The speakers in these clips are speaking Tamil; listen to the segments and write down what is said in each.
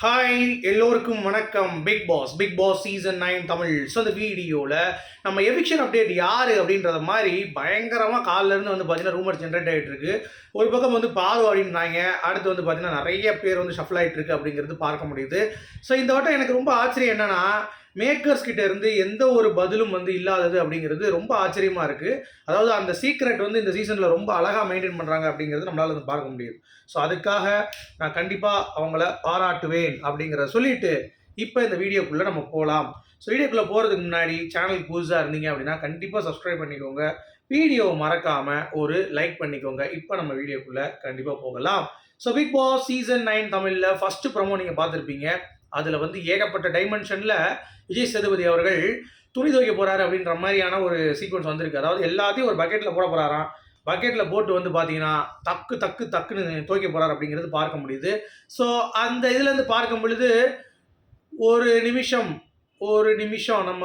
ஹாய் எல்லோருக்கும் வணக்கம். Bigg Boss Bigg Boss season nine Tamil. So அந்த வீடியோவில் நம்ம எவிக்ஷன் அப்டேட் யார் அப்படின்றத மாதிரி பயங்கரமாக காலிலேருந்து வந்து பார்த்தீங்கன்னா ரூமர் ஜென்ரேட் ஆகிட்டு இருக்கு. ஒரு பக்கம் வந்து பாரு அப்படின்றாங்க. அடுத்து வந்து பார்த்தீங்கன்னா நிறைய பேர் வந்து ஷஃபிள் ஆகிட்டு இருக்கு அப்படிங்கிறது பார்க்க முடியுது. ஸோ இந்த வட்டம் எனக்கு ரொம்ப ஆச்சரியம் என்னென்னா மேக்கர்ஸ் கிட்ட இருந்து எந்த ஒரு பதிலும் வந்து இல்லாதது அப்படிங்கிறது ரொம்ப ஆச்சரியமா இருக்கு. அதாவது அந்த சீக்ரெட் வந்து இந்த சீசன்ல ரொம்ப அழகா மெயின்டைன் பண்றாங்க அப்படிங்கிறது நம்மளால வந்து பார்க்க முடியுது. ஸோ அதுக்காக நான் கண்டிப்பா அவங்கள பாராட்டுவேன் அப்படிங்கிறத சொல்லிட்டு இப்போ இந்த வீடியோக்குள்ளே நம்ம போகலாம் ஸோ வீடியோக்குள்ளே போகிறதுக்கு முன்னாடி சேனல் புதுசாக இருந்தீங்க அப்படின்னா கண்டிப்பாக சப்ஸ்கிரைப் பண்ணிக்கோங்க. வீடியோவை மறக்காமல் ஒரு லைக் பண்ணிக்கோங்க. இப்போ நம்ம வீடியோக்குள்ளே கண்டிப்பாக போகலாம். So Bigg Boss season nine தமிழில் ஃபஸ்ட்டு ப்ரமோ நீங்கள் பார்த்துருப்பீங்க. அதில் வந்து ஏகப்பட்ட டைமென்ஷனில் விஜய் சேதுபதி அவர்கள் துணி துவைக்க போகிறாரு அப்படின்ற மாதிரியான ஒரு சீக்வன்ஸ் வந்திருக்கு. அதாவது எல்லாத்தையும் ஒரு பக்கெட்டில் போட போகிறாராம் பக்கெட்டில் போட்டு வந்து பார்த்தீங்கன்னா தக்கு தக்கு தக்குன்னு துவைக்க போகிறார் அப்படிங்கிறது பார்க்க முடியுது. ஸோ அந்த இதுலேருந்து பார்க்கும் பொழுது ஒரு நிமிஷம் ஒரு நிமிஷம் நம்ம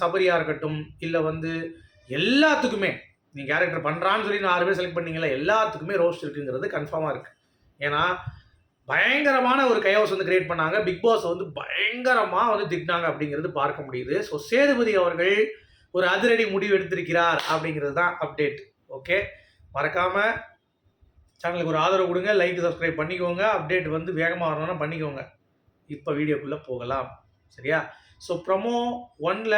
சபரியாக இருக்கட்டும் இல்லை வந்து எல்லாத்துக்குமே நீ கேரக்டர் பண்ணுறான்னு சொல்லி நான் ஆறு பேர் செலக்ட் பண்ணிங்களா எல்லாத்துக்குமே ரோஸ்ட் இருக்குங்கிறது கன்ஃபார்மாக இருக்குது ஏன்னா பயங்கரமான ஒரு கையோஸ் வந்து கிரியேட் பண்ணாங்க. பிக் பாஸ் வந்து பயங்கரமாக வந்து திட்டினாங்க அப்படிங்கிறது பார்க்க முடியுது. ஸோ சேதுபதி அவர்கள் ஒரு அதிரடி முடிவு எடுத்திருக்கிறார் அப்படிங்கிறது தான் அப்டேட் ஓகே மறக்காம சேனலுக்கு ஒரு ஆதரவு கொடுங்க. லைக் சப்ஸ்கிரைப் பண்ணிக்கோங்க. அப்டேட் வந்து வேகமாக வரணும்னா பண்ணிக்கோங்க. இப்போ வீடியோக்குள்ளே போகலாம். சரியா? ஸோ ப்ரமோ ஒன்ல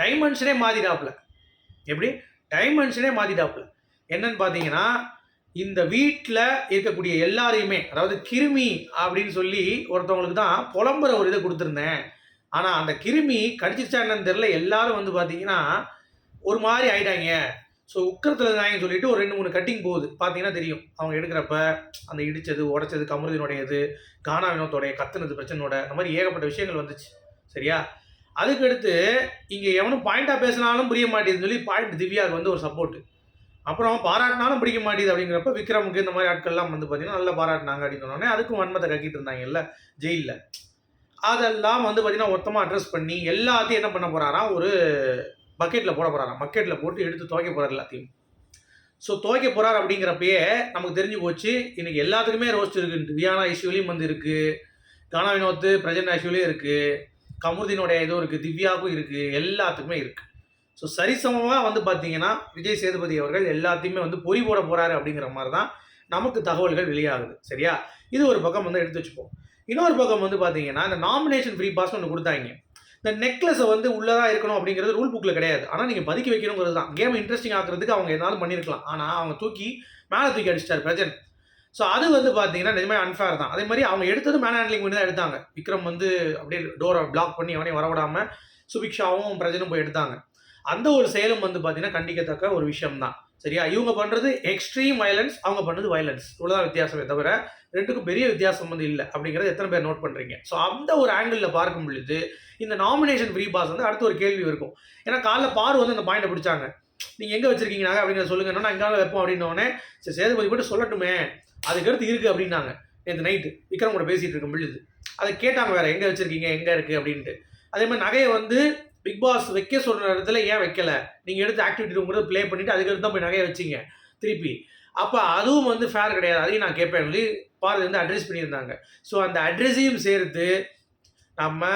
டைமென்ஷனே மாத்திட்டாப்புல. எப்படி? டைமென்ஷனே மாற்றிட்டாப்புல என்னன்னு பார்த்தீங்கன்னா இந்த வீட்டில் இருக்கக்கூடிய எல்லாரையுமே அதாவது கிருமி அப்படின்னு சொல்லி ஒருத்தவங்களுக்கு தான் புலம்புற ஒரு இதை கொடுத்துருந்தேன். ஆனால் அந்த கிருமி கடிச்சிருச்சா என்னன்னு தெரில எல்லாரும் வந்து பார்த்தீங்கன்னா ஒரு மாதிரி ஆயிட்டாங்க. ஸோ உக்கரத்தில் இருந்தாங்கன்னு சொல்லிட்டு ஒரு ரெண்டு மூணு கட்டிங் போகுது. பார்த்தீங்கன்னா தெரியும். அவங்க எடுக்கிறப்ப அந்த இடித்தது உடச்சது கமருதினுடையது கானா வினோத்தோடைய கத்துனது பிரச்சனையோட அந்த மாதிரி ஏகப்பட்ட விஷயங்கள் வந்துச்சு. சரியா? அதுக்கடுத்து இங்கே எவனும் பாயிண்டாக பேசினாலும் புரிய மாட்டேதுன்னு சொல்லி பாயிண்ட் திவ்யாவுக்கு வந்து ஒரு சப்போர்ட்டு அப்புறம் பாராட்டினாலும் பிடிக்க மாட்டேது அப்படிங்கிறப்ப விக்ரமுக்கு இந்த மாதிரி ஆட்கள்லாம் வந்து பார்த்தீங்கன்னா நல்லா பாராட்டினாங்க அப்படின்னு சொன்னோடனே அதுக்கும் வன்மத்தை கக்கிட்டு இருந்தாங்கல்ல ஜெயிலில். அதெல்லாம் வந்து பார்த்தீங்கன்னா மொத்தமாக அட்ரஸ் பண்ணி எல்லாத்தையும் என்ன பண்ண போகிறாராம் ஒரு பக்கெட்டில் போட போகிறாராம் பக்கெட்டில் போட்டு எடுத்து துவைக்க போகிறார் எல்லாத்தையும். ஸோ துவைக்க போகிறார் அப்படிங்கிறப்பயே நமக்கு தெரிஞ்சு போச்சு இன்றைக்கி எல்லாத்துக்குமே ரோஸ்ட் இருக்குது வியானா இஷ்யூலையும் வந்து இருக்குது கானா வினோத்து பிரஜன் ஐஸ்வலியும் இருக்குது கமுர்தினுடைய இதுவும் இருக்குது திவ்யாவுக்கும் இருக்குது எல்லாத்துக்குமே இருக்குது ஸோ சரிசமமாக வந்து பார்த்தீங்கன்னா விஜய் சேதுபதி அவர்கள் எல்லாத்தையுமே வந்து பொறி போட போகிறாரு அப்படிங்கிற மாதிரி தான் நமக்கு தகவல்கள் வெளியாகுது. சரியா? இது ஒரு பக்கம் வந்து எடுத்து வச்சுப்போம். இன்னொரு பக்கம் வந்து பார்த்தீங்கன்னா இந்த நாமினேஷன் ஃப்ரீ பாஸ் ஒன்று கொடுத்தாங்க. இந்த நெக்லஸை வந்து உள்ளதாக இருக்கணும் அப்படிங்கிறது ரூல் புக்கில் கிடையாது. ஆனால் நீங்கள் பதுக்கி வைக்கணுங்கிறது தான். கேம் இன்ட்ரெஸ்டிங் ஆக்குறதுக்கு அவங்க எதாவது பண்ணியிருக்கலாம் ஆனால் அவங்க தூக்கி மேலே தூக்கி அடிச்சிட்டார் பிரஜன் ஸோ அது வந்து பார்த்தீங்கன்னா நிஜமே அன்ஃபேர் தான். அதே மாதிரி அவங்க எடுத்தது மேன் ஹேண்ட்லிங் பண்ணி தான் எடுத்தாங்க. விக்ரம் வந்து அப்படியே டோரை பிளாக் பண்ணி அவனே வரவிடாமல் சுபிக்ஷாவும் பிரஜனும் போய் எடுத்தாங்க. அந்த ஒரு செயலும் வந்து பார்த்தீங்கன்னா கண்டிக்கத்தக்க ஒரு விஷயம் தான் சரியா? இவங்க பண்ணுறது எக்ஸ்ட்ரீம் வயலன்ஸ் அவங்க பண்ணுறது வயலன்ஸ் இவ்வளோதான் வித்தியாசமே தவிர ரெண்டுக்கும் பெரிய வித்தியாசம் வந்து இல்லை அப்படிங்கிறத எத்தனை பேர் நோட் பண்ணுறீங்க ஸோ அந்த ஒரு ஆங்கிளில் பார்க்கும் பொழுது இந்த நாமினேஷன் ஃப்ரீ பாஸ் வந்து அடுத்த ஒரு கேள்வி இருக்கும். ஏன்னா காலைல பார் வந்து அந்த பாயிண்டை பிடிச்சாங்க. நீங்கள் எங்கே வச்சிருக்கீங்க நாங்கள் அப்படிங்கிற சொல்லுங்க. நான் எங்கால வைப்போம் அப்படின்னோடனே சரி சேதுபதி மட்டும் சொல்லட்டுமே அதுக்கடுத்து இருக்குது அப்படின்னாங்க. நேற்று நைட்டு விக்ரம் கூட பேசிகிட்டு இருக்கும் பொழுது. அதை கேட்டாங்க வேறு எங்கே வச்சுருக்கீங்க? எங்கே இருக்குது அப்படின்ட்டு. அதே மாதிரி நகையை வந்து பிக் பாஸ் வைக்க சொல்கிற இடத்துல ஏன் வைக்கல? நீங்கள் எடுத்து ஆக்டிவிட்டி ரூம் கூட ப்ளே பண்ணிவிட்டு அதுக்கடுத்து தான் போய் நகையை வச்சிங்க திருப்பி. அப்போ அதுவும் வந்து ஃபேர் கிடையாது. அதையும் நான் கேட்பேன் சொல்லி பாரதி வந்து அட்ரஸ் பண்ணியிருந்தாங்க. ஸோ அந்த அட்ரஸையும் சேர்த்து நம்ம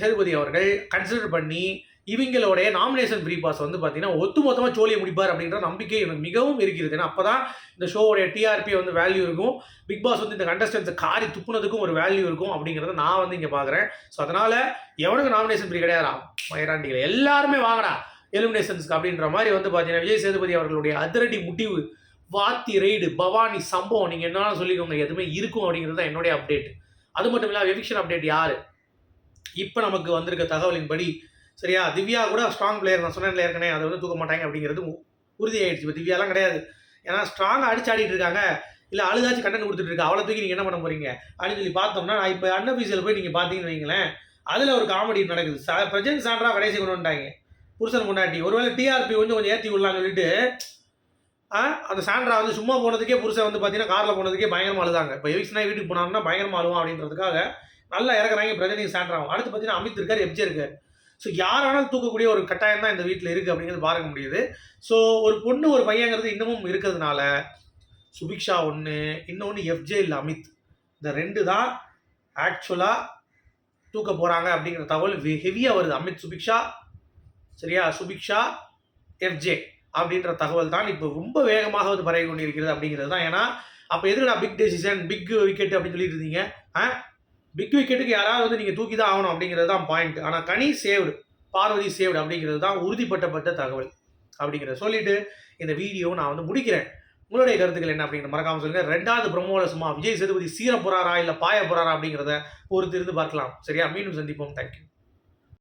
சேதுபதி அவர்கள் கன்சிடர் பண்ணி இவங்களுடைய நாமினேஷன் ஃப்ரீ பாஸ் வந்து பார்த்தீங்கன்னா ஒத்து மொத்தமாக சோழியை முடிப்பார் அப்படின்ற நம்பிக்கை எனக்கு மிகவும் இருக்கிறது. ஏன்னா அப்போ தான் இந்த ஷோவுடைய டிஆர்பி வந்து வேல்யூ இருக்கும். பிக் பாஸ் வந்து இந்த கண்டஸ்டன்ஸை காரி துப்புனதுக்கும் ஒரு வேல்யூ இருக்கும் அப்படிங்கிறத நான் வந்து இங்கே பார்க்குறேன். ஸோ அதனால் எவனுக்கு நாமினேஷன் ஃப்ரீ கிடையாதா மயிராண்டிகள் எல்லாருமே வாங்கடா எலிமினேஷன்ஸ்க்கு அப்படின்ற மாதிரி வந்து பார்த்தீங்கன்னா விஜய் சேதுபதி அவர்களுடைய அதிரடி முடிவு வாத்தி ரெய்டு பவானி சம்பவம் நீங்கள் என்னன்னு சொல்லிக்கோங்க எதுவுமே இருக்கும் அப்படிங்கிறது தான் என்னுடைய அப்டேட் அது மட்டும் இல்லாமல் எவிக்ஷன் அப்டேட் யார்? இப்போ நமக்கு வந்திருக்க தகவலின்படி சரியா? திவ்யா கூட ஸ்ட்ராங் பிளேயர் நான் சொன்னேன் ஏற்கனவே அதை வந்து தூக்க மாட்டாங்க அப்படிங்கிறது உறுதி உறுதியாயிடுச்சு. இப்போ திவ்யாலாம் கிடையாது. ஏன்னா ஸ்ட்ராங்காக அடிச்சு ஆடிட்டு இருக்காங்க. இல்லை அழுதாச்சு கண்டென்ட் கொடுத்துட்டு இருக்கா. அவ்வளோ தூக்கி நீங்கள் என்ன பண்ண போறீங்க? அப்படின்னு சொல்லி பார்த்தோம்னா நான் இப்போ அன்னபிசியில் போய் நீங்கள் பார்த்தீங்கன்னு வைங்களேன் அதில் ஒரு காமெடி நடக்குது. ச பிரஜன் சான்றா கடைசி கொண்டு வந்துட்டாங்க. புருஷன் முன்னாடி ஒருவேளை டிஆர்பி கொஞ்சம் கொஞ்சம் ஏற்றி விடலாம்னு சொல்லிட்டு அந்த சாண்ட்ரா வந்து சும்மா போனதுக்கே புருஷன் வந்து பார்த்தீங்கன்னா காரில் போனதுக்கே பயங்கரமாக அழுதாங்க. இப்போ எவிக்ஸ்னா வீட்டுக்கு போனாங்கன்னா பயங்கரமாக அழுவான் அப்படின்றதுக்காக நல்லா இறக்குறாங்க பிரஜனையும் சாண்ட்ராவும் அடுத்து பார்த்தீங்கன்னா அமித் இருக்கார் எப்ஜே இருக்கார். ஸோ யாராலும் தூக்கக்கூடிய ஒரு கட்டாயம் தான் இந்த வீட்டில் இருக்குது அப்படிங்கிறது பார்க்க முடியுது. ஸோ ஒரு பொண்ணு ஒரு பையங்கிறது இன்னமும் இருக்கிறதுனால சுபிக்ஷா ஒன்று இன்னொன்று எஃப்ஜே இல்லை அமித். இந்த ரெண்டு தான் ஆக்சுவலாக தூக்க போகிறாங்க அப்படிங்கிற தகவல் ஹெவியாக வருது. அமித் சுபிக்ஷா சரியா? சுபிக்ஷா எஃப்ஜே அப்படின்ற தகவல் தான் இப்போ ரொம்ப வேகமாக வந்து பரவி கொண்டிருக்கிறது அப்படிங்கிறது தான். ஏன்னா அப்போ எதுக்கு நான் பிக் டெசிஷன் பிக் விக்கெட் அப்படின்னு சொல்லிட்டு இருந்தீங்க? ஆ? பிக் விக்கெட்டுக்கு யாராவது வந்து நீங்கள் தூக்கி தான் ஆகணும் அப்படிங்கிறது தான் பாயிண்ட் ஆனால் கனி சேவ்டு பார்வதி சேவ்டு அப்படிங்கிறது தான் உறுதிப்பட்டப்பட்ட தகவல் அப்படிங்கிறத சொல்லிட்டு இந்த வீடியோ நான் வந்து முடிக்கிறேன். உங்களுடைய கருத்துக்கள் என்ன அப்படிங்கிற மறக்காம சொல்லுங்க. ரெண்டாவது ப்ரொமோல சும்மா விஜய் சேதுபதி சீர போறாரா இல்லை பாய போறாரா அப்படிங்கிறத பொறுத்திருந்து பார்க்கலாம். சரியா? மீண்டும் சந்திப்போம். தேங்க்யூ